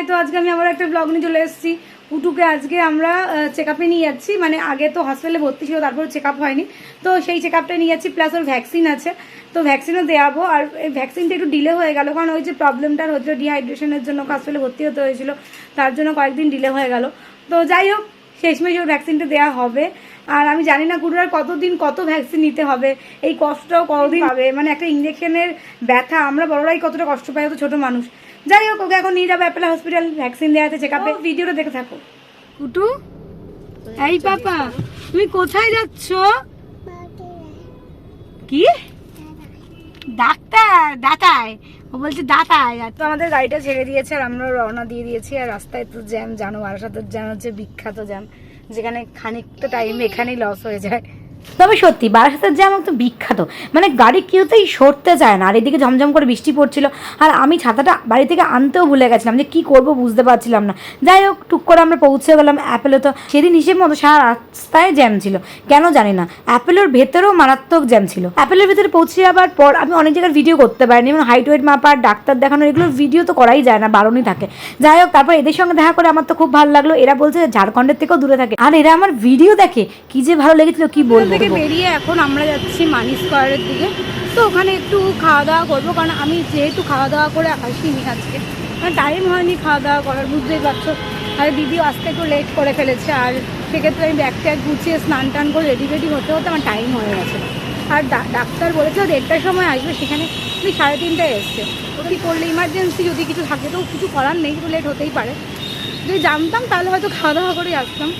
High তো আজকে আমি আবার একটা ব্লগ নিয়ে চলে এসেছি। কুটুকে আজকে আমরা চেক আপে নিয়ে যাচ্ছি। মানে আগে তো হসপিটালে ভর্তি ছিল, তারপর চেক আপ হয়নি। তো সেই চেক আপটা নিয়ে যাচ্ছি প্লাস ওর ভ্যাকসিন আছে। তো ভ্যাকসিনও দেওয়াবো আর এই ভ্যাকসিনটা একটু ডিলে হয়ে গেল, কারণ ওই যে প্রবলেমটা হচ্ছিল ডিহাইড্রেশনের জন্য হসপিটালে ভর্তি হতে হয়েছিল, তার জন্য কয়েকদিন ডিলে হয়ে গেল। তো যাই হোক, শেষমেশ ওর ভ্যাকসিনটা দেওয়া হবে। আর আমি জানি না গুরুর কতদিন কত ভ্যাকসিন নিতে হবে, এই কষ্টটাও কতদিন হবে মানে একটা ইঞ্জেকশনের ব্যথা, আমরা বড়রাই কতটা কষ্ট পাই, অত ছোট মানুষ। যাই হোক ওকে এখন নিয়ে যাব অ্যাপেলা হসপিটাল ভ্যাকসিন দেওয়াতে চেক আপে ভিডিওটা দেখে থাকো। কুটু? এই পাপা তুমি কোথায় যাচ্ছ? কি? ডাক্তার দাতায়। ও বলছে দাতায়। আর তো আমাদের গাড়িটা ছেড়ে দিয়েছে আর আমরা রওনা দিয়ে দিয়েছি। আর রাস্তায় তো জ্যাম জানো বারাসাতের জ্যাম হচ্ছে বিখ্যাত জ্যাম। যেখানে খানিকটা টাইম এখানেই লস হয়ে যায়। তবে সত্যি, বারাসাতের জ্যাম তো বিখ্যাত। মানে গাড়ি কেউতেই সরতে চায় না, আর এদিকে ঝমঝম করে বৃষ্টি পড়ছিল। আর আমি ছাতাটা বাড়ি থেকে আনতেও ভুলে গেছিলাম যে কি করব বুঝতে পারছিলাম না। যাই হোক, টুক করে আমরা পৌঁছে গেলাম অ্যাপেলো। তো সেদিন হিসেব মতো সারা রাস্তায় জ্যাম ছিল। কেন জানি না, অ্যাপেলোর ভেতরেও মারাত্মক জ্যাম ছিল। অ্যাপেলের ভেতরে পৌঁছে যাবার পর আমি অনেক জায়গায় ভিডিও করতে পারিনি। যেমন হাইট ওয়েট মাপার, ডাক্তার দেখানো এগুলোর ভিডিও তো করাই যায় না, বারণই থাকে। যাই হোক, তারপর এদের সঙ্গে দেখা করে আমার তো খুব ভালো লাগল। এরা বলছে ঝাড়খণ্ডের থেকেও দূরে থাকে। আর এরা আমার ভিডিও দেখে কি যে ভালো লেগেছিল, কি বলব? থেকে বেরিয়ে এখন আমরা যাচ্ছি মানি স্কোয়ারের দিকে। তো ওখানে একটু খাওয়া দাওয়া করব কারণ আমি যেহেতু খাওয়া দাওয়া করে আসিনি আজকে। মানে টাইম হয়নি খাওয়া দাওয়া করার বুঝতেই পারছ। আর দিদিও আসতে একটু লেট করে ফেলেছে আর সেক্ষেত্রে আমি ব্যাগ ট্যাগ গুছিয়ে স্নান টান করে রেডি রেডি হতে হতে আমার টাইম হয়ে গেছে। আর ডা- ডাক্তার বলেছে দেড়টার সময় আসবে সেখানে তুমি সাড়ে তিনটায় এসছে। তো কী করলে? ইমার্জেন্সি যদি কিছু থাকে তো কিছু করার নেই একটু লেট হতেই পারে। যদি জানতাম তাহলে হয়তো খাওয়া দাওয়া করেই আসতাম।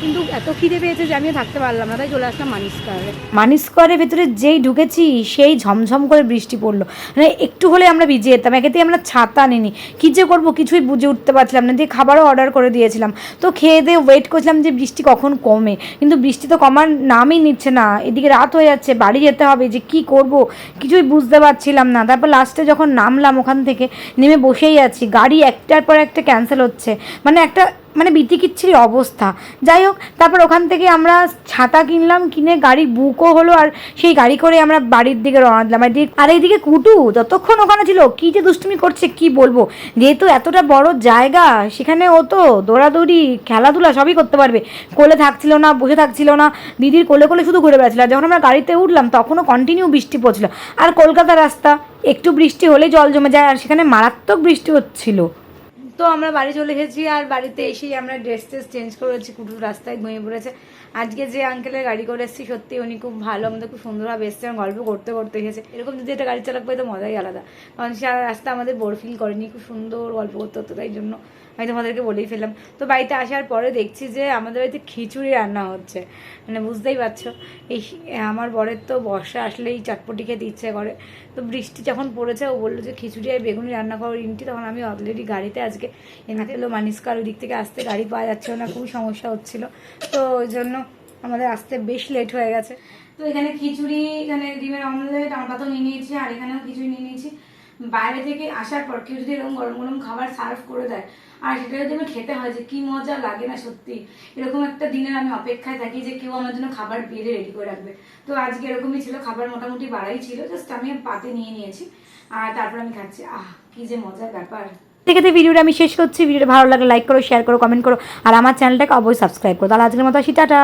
কিন্তু এত খিদে পেয়েছে যে আমি থাকতে পারলাম না, তাই চলে আসলাম মানিস কারে মানি স্কোয়ারের ভেতরে যেই ঢুকেছি, সেই ঝমঝম করে বৃষ্টি পড়ল। মানে একটু হলে আমরা ভিজে যেতাম একেতেই আমরা ছাতা নিনি কী যে করব, কিছুই বুঝে উঠতে পারছিলাম না। দিয়ে খাবারও অর্ডার করে দিয়েছিলাম। তো খেয়ে দিয়ে ওয়েট করছিলাম যে বৃষ্টি কখন কমে। কিন্তু বৃষ্টি তো কমার নামই নিচ্ছে না। এদিকে রাত হয়ে যাচ্ছে, বাড়ি যেতে হবে যে কি করব, কিছুই বুঝতে পারছিলাম না। তারপর লাস্টে যখন নামলাম ওখান থেকে, নেমে বসেই আছি। গাড়ি একটার পর একটা ক্যান্সেল হচ্ছে। মানে একটা মানে বিতিকিচ্ছির অবস্থা। যাই হোক, তারপর ওখান থেকে আমরা ছাতা কিনলাম, কিনে গাড়ি বুকও হলো আর সেই গাড়ি করে আমরা বাড়ির দিকে রওনা দিলাম। আর আর এইদিকে কুটু, যতক্ষণ ওখানে ছিল, কি যে দুষ্টুমি করছে, কি বলব? যেহেতু এতটা বড় জায়গা, সেখানে ও তো দৌড়াদৌড়ি, খেলাধুলা সবই করতে পারবে। কোলে থাকছিল না, বসে থাকছিল না। দিদির কোলে কোলে শুধু ঘুরে বেড়াচ্ছিল। যখন আমরা গাড়িতে উঠলাম, তখনও কন্টিনিউ বৃষ্টি পড়ছিল। আর কলকাতা রাস্তা, একটু বৃষ্টি হলে জল জমে যায়, আর সেখানে মারাত্মক বৃষ্টি হচ্ছিল। তো আমরা বাড়ি চলে এসেছি আর বাড়িতে এসেই আমরা ড্রেস ট্রেস চেঞ্জ করেছি, কুটুর রাস্তায় ঘুমিয়ে পড়েছে। আজকে যে আঙ্কেলের গাড়ি করে এসেছি, সত্যি উনি খুব ভালো, আমাদের খুব সুন্দরভাবে এসছে, এবং গল্প করতে করতে এসেছে। এরকম যদি একটা গাড়ি চালাক পাই, তো মজাই আলাদা। কারণ সারা রাস্তা আমাদের বোর ফিল করেনি, খুব সুন্দর গল্প করতে হতো তাই জন্য আমি তোমাদেরকে বলেই ফেললাম। তো বাড়িতে আসার পরে দেখছি যে আমাদের বাড়িতে খিচুড়ি রান্না হচ্ছে। মানে বুঝতেই পারছ, এই আমার বরের তো বর্ষা আসলেই চটপটি খেতে ইচ্ছে করে। তো বৃষ্টি যখন পড়েছে, ও বলল যে খিচুড়ি আর বেগুনি রান্না করো, ইনটি, তখন আমি অলরেডি গাড়িতে আজকে এনে পেল মানিসকার ওই দিক থেকে আসতে গাড়ি পাওয়া যাচ্ছিল না, খুবই সমস্যা হচ্ছিল। তো ওই জন্য আমাদের আসতে বেশ লেট হয়ে গেছে। তো এখানে খিচুড়ি, এখানে ডিমের অমলেট আমরা তো নিয়ে নিয়েছি, আর এখানেও খিচুড়ি নিয়ে নিয়েছি। বাইরে থেকে আসার পর কেউ যদি এরকম গরম গরম খাবার সার্ভ করে দেয়, আর সেটা যদি আমি খেতে হয় যে কি মজা লাগে না সত্যি, এরকম একটা দিনের আমি অপেক্ষায় থাকি যে কেউ আমার জন্য খাবার বেড়ে রেডি করে রাখবে। তো আজকে এরকমই ছিল, খাবার মোটামুটি বাড়াই ছিল জাস্ট আমি পাতে নিয়ে নিয়েছি, আর তারপর আমি খাচ্ছি, আহ, কি যে মজার ব্যাপার। থেকে ভিডিওটা আমি শেষ করছি। ভিডিওটা ভালো লাগলে লাইক করো শেয়ার করো কমেন্ট করো, আর আমার চ্যানেলটাকে অবশ্যই সাবস্ক্রাইব করো। তাহলে আজকের মতো আসি, টাটা।